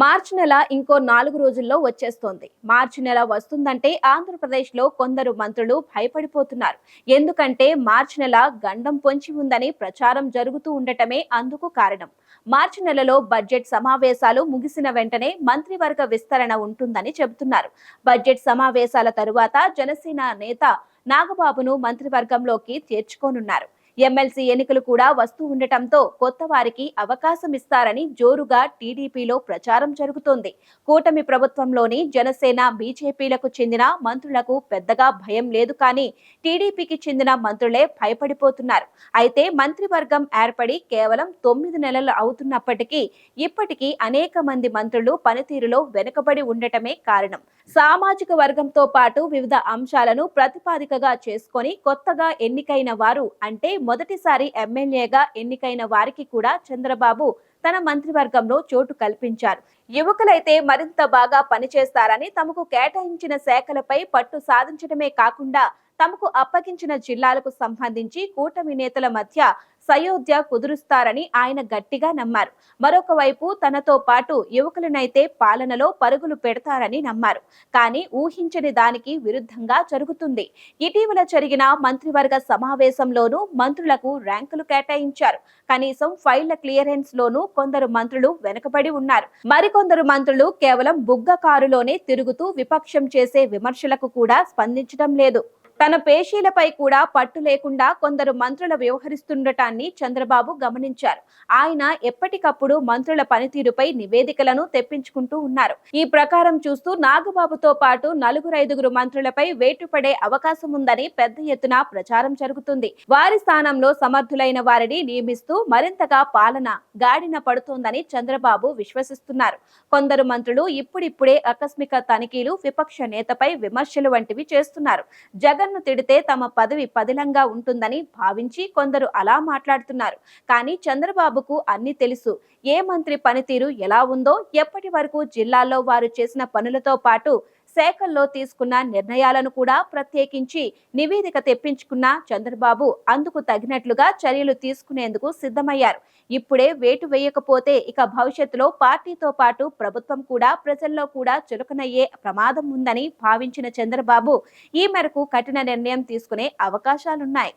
మార్చి నెల ఇంకో నాలుగు రోజుల్లో వచ్చేస్తోంది. మార్చి నెల వస్తుందంటే ఆంధ్రప్రదేశ్లో కొందరు మంత్రులు భయపడిపోతున్నారు. ఎందుకంటే మార్చి నెల గండం పొంచి ఉందని ప్రచారం జరుగుతూ ఉండటమే అందుకు కారణం. మార్చి నెలలో బడ్జెట్ సమావేశాలు ముగిసిన వెంటనే మంత్రివర్గ విస్తరణ ఉంటుందని చెబుతున్నారు. బడ్జెట్ సమావేశాల తరువాత జనసేన నేత నాగబాబును మంత్రివర్గంలోకి చేర్చుకోనున్నారు. ఎమ్మెల్సీ ఎన్నికలు కూడా వస్తూ ఉండటంతో కొత్త వారికి అవకాశం ఇస్తారని జోరుగా టీడీపీలో ప్రచారం జరుగుతోంది. కూటమి ప్రభుత్వంలోని జనసేన బీజేపీలకు చెందిన మంత్రులకు పెద్దగా భయం లేదు కానీ టీడీపీకి చెందిన మంత్రులే భయపడిపోతున్నారు. అయితే మంత్రివర్గం ఏర్పడి కేవలం తొమ్మిది నెలలు అవుతున్నప్పటికీ ఇప్పటికీ అనేక మంది మంత్రులు పనితీరులో వెనుకబడి ఉండటమే కారణం. సామాజిక వర్గంతో పాటు వివిధ అంశాలను ప్రతిపాదికగా చేసుకొని కొత్తగా ఎన్నికైన వారు అంటే మొదటిసారి ఎమ్మెల్యేగా ఎన్నికైన వారికి కూడా చంద్రబాబు తన మంత్రివర్గంలో చోటు కల్పించారు. యువకులైతే మరింత బాగా పనిచేస్తారని తమకు కేటాయించిన శాఖలపై పట్టు సాధించడమే కాకుండా తమకు అప్పగించిన జిల్లాలకు సంబంధించి కూటమి నేతల మధ్య సయోధ్య కుదురుస్తారని ఆయన గట్టిగా నమ్మారు. మరొక వైపు తనతో పాటు యువకులనైతే పాలనలో పరుగులు పెడతారని నమ్మారు. కానీ ఊహించని దానికి విరుద్ధంగా జరుగుతుంది. ఇటీవల జరిగిన మంత్రివర్గ సమావేశంలోనూ మంత్రులకు ర్యాంకులు కేటాయించారు. కనీసం ఫైళ్ళ క్లియరెన్స్ లోనూ కొందరు మంత్రులు వెనుకబడి ఉన్నారు. మరికొందరు మంత్రులు కేవలం బుగ్గ కారులోనే తిరుగుతూ విపక్షం చేసే విమర్శలకు కూడా స్పందించడం లేదు. తన పేషీలపై కూడా పట్టు లేకుండా కొందరు మంత్రుల వ్యవహరిస్తుండటాన్ని చంద్రబాబు గమనించారు. ఆయన ఎప్పటికప్పుడు మంత్రుల పనితీరుపై నివేదికలను తెప్పించుకుంటూ ఉన్నారు. ఈ ప్రకారం చూస్తూ నాగబాబుతో పాటు నలుగురు ఐదుగురు మంత్రులపై వేటుపడే అవకాశం ఉందని పెద్ద ఎత్తున ప్రచారం జరుగుతుంది. వారి స్థానంలో సమర్థులైన వారిని నియమిస్తూ మరింతగా పాలన గాడిన పడుతోందని చంద్రబాబు విశ్వసిస్తున్నారు. కొందరు మంత్రులు ఇప్పుడిప్పుడే ఆకస్మిక తనిఖీలు విపక్ష నేతపై విమర్శలు వంటివి చేస్తున్నారు. జగన్ ను తిడితే తమ పదవి పదిలంగా ఉంటుందని భావించి కొందరు అలా మాట్లాడుతున్నారు. కానీ చంద్రబాబుకు అన్ని తెలుసు. ఏ మంత్రి పనితీరు ఎలా ఉందో ఎప్పటి వరకు జిల్లాల్లో వారు చేసిన పనులతో పాటు శాఖల్లో తీసుకున్న నిర్ణయాలను కూడా ప్రత్యేకించి నివేదిక తెప్పించుకున్న చంద్రబాబు అందుకు తగినట్లుగా చర్యలు తీసుకునేందుకు సిద్ధమయ్యారు. ఇప్పుడే వేటు వేయకపోతే ఇక భవిష్యత్తులో పార్టీతో పాటు ప్రభుత్వం కూడా ప్రజల్లో కూడా చులకనయ్యే ప్రమాదం ఉందని భావించిన చంద్రబాబు ఈ మేరకు కఠిన నిర్ణయం తీసుకునే అవకాశాలున్నాయి.